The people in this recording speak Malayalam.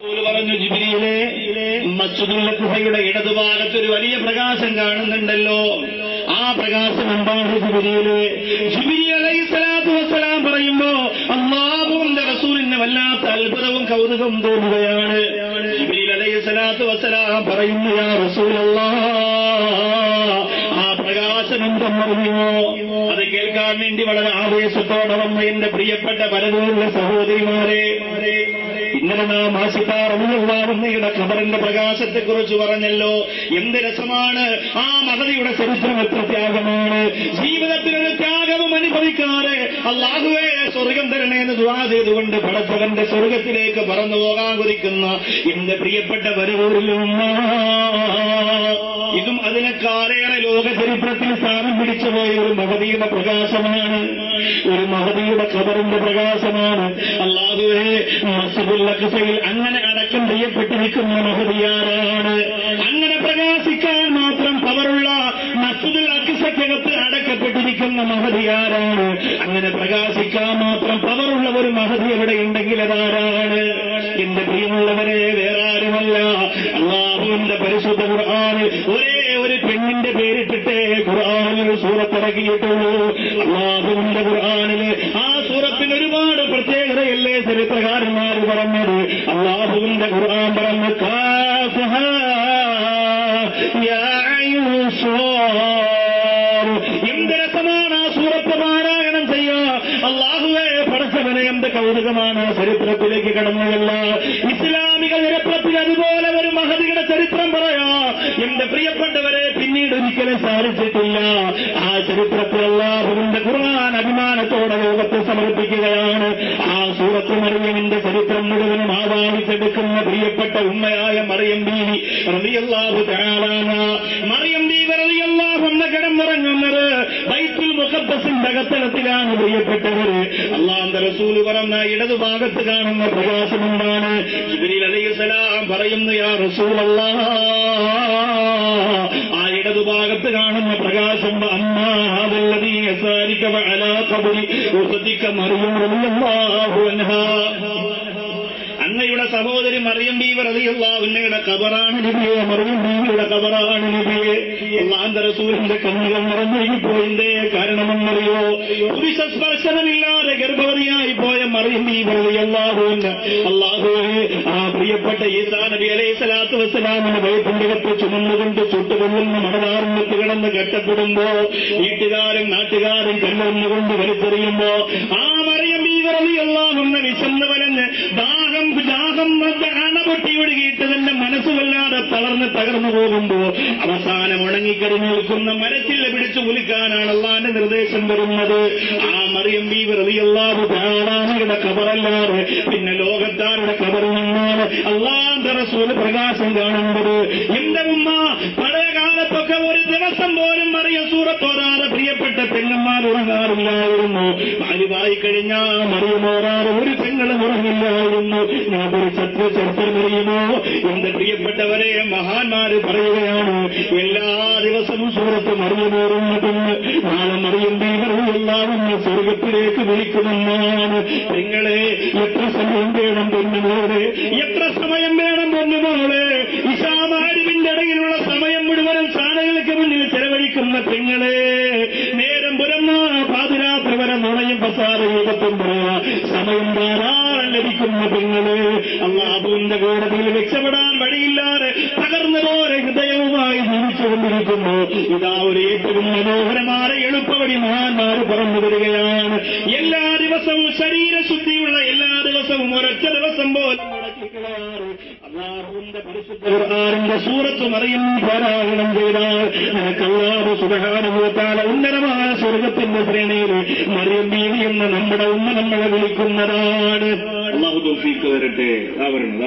പറഞ്ഞു ജിബിരിയിലെ മസ്ജിദുൽ ഗുഹയുടെ ഇടതുഭാഗത്ത് ഒരു വലിയ പ്രകാശം കാണുന്നുണ്ടല്ലോ. ആ പ്രകാശം എന്താണ് ജിബിരിയിലെ? ജിബിരി അലൈഹി സ്വലാത്തു വസ്സലാം പറയുമ്പോ അള്ളാഹുവിന്റെ റസൂലിന് വല്ലാത്ത അത്ഭുതവും കൗതുകം തോന്നുകയാണ്. ജിബിരി അലൈഹി സ്വലാത്തു വസ്സലാം പറയുന്നു യാ റസൂലല്ലാ ആ പ്രകാശം എന്തെന്നറിയുമോ അത് കേൾക്കാൻ വേണ്ടി വളരെ ആവേശത്തോടെ വന്ന എന്റെ പ്രിയപ്പെട്ട പരതൂരിലെ സഹോദരിമാരെ ഇന്നലെ നാം ആശിപ്പാറുന്നയുടെ ഖബറിന്റെ പ്രകാശത്തെ കുറിച്ച് പറഞ്ഞല്ലോ. എന്ത് രസമാണ്? ആ മഹതിയുടെ ചരിത്രം എത്ര ത്യാഗമാണ്. ജീവിതത്തിലൊരു ത്യാഗവും അനുഭവിക്കാതെ അള്ളാഹുവേ സ്വർഗം തരണേ എന്ന് ദുവാ ചെയ്തുകൊണ്ട് പടച്ചവന്റെ സ്വർഗത്തിലേക്ക് പറന്നു പോകാൻ കുതിക്കുന്ന എന്റെ പ്രിയപ്പെട്ട വരവൂരിലും ഇതും അതിനേക്കാളേറെ ലോക ചരിത്രത്തിൽ സ്ഥാനം പിടിച്ചുപോയ ഒരു മഹതിയുടെ പ്രകാശമാണ്. ഒരു മഹതിയുടെ ഖബറിന്റെ പ്രകാശമാണ്. അഖ്സയിൽ അങ്ങനെ അടക്കം ചെയ്യപ്പെട്ടിരിക്കുന്ന മഹതിയാരാണ്. അങ്ങനെ പ്രകാശിക്കാൻ മാത്രം പവറുള്ള മസ്ജിദുൽ അഖ്സക്കകത്ത് അടക്കപ്പെട്ടിരിക്കുന്ന മഹതിയാരാണ് അങ്ങനെ പ്രകാശിക്കാൻ മാത്രം പവറുള്ള ഒരു മഹതി എവിടെ ഉണ്ടെങ്കിൽ അതാരാണ് എന്റെ പ്രിയമുള്ളവരെ വേറെ ആരുമല്ല. അള്ളാഹുവിന്റെ പരിശുദ്ധ ഖുർആാന് ഒരേ ഒരു പെണ്ണിന്റെ പേരിട്ടിട്ടേ ഖുർആാനിൽ സൂറത്തിറക്കിയിട്ടുള്ളൂ അള്ളാഹുവിന്റെ ഖുർആാനിൽ ആ സൂറത്തിന് ഒരുപാട് പ്രത്യേകതയല്ലേ ചരിത്രകാരന്മാർ പറഞ്ഞത്? അള്ളാഹുവിന്റെ ഖുർആൻ പറഞ്ഞു കാ യാ കൗതുകമാണ് ചരിത്രത്തിലേക്ക് കടന്നതല്ല ഇസ്ലാമിക ചരിത്രത്തിൽ അതുപോലെ ഒരു മഹതിയുടെ ചരിത്രം പറയാ. എന്റെ പ്രിയപ്പെട്ടവരെ പിന്നീട് ഒരിക്കലും സാധിച്ചിട്ടില്ല. ആ ചരിത്രത്തിൽ അള്ളാഹുവിന്റെ ഖുർആൻ അഭിമാനത്തോടെ ലോകത്തെ സമർപ്പിക്കുകയാണ്. ആ സൂറത്ത് മറിയമിന്റെ ചരിത്രം മുഴുവനും ആവാഹിച്ചെടുക്കുന്ന പ്രിയപ്പെട്ട ഉമ്മയായ മറിയം ബീവി റബിയല്ലാഹു തആലാന പറഞ്ഞ ഇടതുഭാഗത്ത് കാണുന്ന പ്രകാശം എന്താണ് ജിബ്രീൽ അലൈഹിസ്സലാം പറയുന്നു യാ റസൂലല്ലാ. ആ ഇടതുഭാഗത്ത് കാണുന്ന പ്രകാശം അമ്മാഹി അങ്ങയുടെ സഹോദരി മറിയം ബീവർ അങ്ങയുടെ കബറാണ് നബിയെ. മറിയം ബീവിയുടെ കബറാണ് നബിയെ. അള്ളാന്റെ റസൂലിന്റെ കണ്ണുകൾ നിറഞ്ഞൊഴുകി പോയിന്റെ കാരണമെന്നറിയോ? പുരുഷ സ്പർശനമില്ലാതെ ഗർഭവതിയായി പോയ മറിയം ബീവർ അള്ളാഹുവിന് അള്ളാഹുവെ ആ പ്രിയപ്പെട്ട ഈസാ നബി അലൈഹി സ്വലാത്തു വസ്സലാമിന് വൈകുണ്ഠകത്ത് ചുമന്നുകൊണ്ട് ചുട്ടുകൊള്ളുന്ന മണതാർന്നത്ത് കിടന്ന് കെട്ടപ്പെടുമ്പോ വീട്ടുകാരും നാട്ടുകാരും കല്ലെറിഞ്ഞുകൊണ്ട് വലിച്ചെറിയുമ്പോ ആ മറിയം ബീവർ അള്ളാഹുന്ന വിശന്ന് ദാഹം ദാഹം അണപൊട്ടി ഒഴുകിയിട്ട് തന്റെ മനസ്സ് വല്ലാതെ തളർന്ന് തകർന്നു പോകുമ്പോ അവസാനം ഉണങ്ങിക്കരിഞ്ഞു നിൽക്കുന്ന മരത്തിൽ പിടിച്ചു കുലിക്കാനാണ് അള്ളാന്റെ നിർദ്ദേശം വരുന്നത്. ആ മറിയം ബി വെറുതെയല്ലാതെ ധാരാളിയുടെ കബറല്ലാതെ പിന്നെ ലോകത്താരുടെ കബറിൽ നിന്നാണ് അള്ളാന്റെ റസൂൽ പ്രകാശം കാണുന്നത്. എന്റെ ഉമ്മ പഴയ കാലത്തൊക്കെ ഒരു ദിവസം പോലും മറിയ സൂറത്തോരാതെ പെണ്ണന്മാർ ഉറങ്ങാറില്ലായിരുന്നു. ഭാര്യവായി കഴിഞ്ഞാ മറിയുമോറാറ് ഒരു പെങ്ങളും ഉറങ്ങില്ലായിരുന്നു. ഞാൻ ഒരു ശത്രു ചരിത്രമറിയുമോ എന്റെ പ്രിയപ്പെട്ടവരെ മഹാന്മാര് പറയുകയാണ് എല്ലാ ദിവസവും സൂറത്ത് മറിയമോറുന്നതെന്ന് നാളെ മറിയും എല്ലാവരും സ്വർഗത്തിലേക്ക് വിളിക്കുമെന്നാണ്. നിങ്ങളെ എത്ര സമയം വേണം പൊന്നുമോളെ എത്ര സമയം വേണം പൊന്നുമോളെ നുണയും പസാറ യോഗത്തും പറയാ സമയം ധാരാളം ലഭിക്കുന്ന പെങ്ങൾ. അള്ളാഹുവിന്റെ കോടതിയിൽ രക്ഷപ്പെടാൻ വഴിയില്ലാതെ തകർന്നു ഹൃദയവുമായി ജീവിച്ചുകൊണ്ടിരിക്കുന്നു ഇതാ ഒരു ഏറ്റവും മനോഹരമായ എളുപ്പവഴി മഹാന്മാർ പറഞ്ഞു വരികയാണ് എല്ലാ ദിവസവും ശരീരശുദ്ധിയുള്ള എല്ലാ ദിവസവും ഒരൊറ്റ ദിവസം പോലും മുടക്കിക്കളയാറ് അള്ളാഹുവിന്റെ പരിശുദ്ധ ഖുർആനിന്റെ സൂറത്ത് മറിയും പാരായണം ചെയ്താൽ നിനക്ക് അള്ളാഹു സുബഹാനുഭവത്താല ഉന്നതമായ സ്വർഗത്തിന്റെ ശ്രേണിയിൽ മറിയം ബീവി എന്ന് നമ്മുടെ ഉമ്മ നമ്മളെ വിളിക്കുന്നതാണ്. അള്ളാഹു തോഫീക്ക് വരട്ടെ ആ വരുന്നത്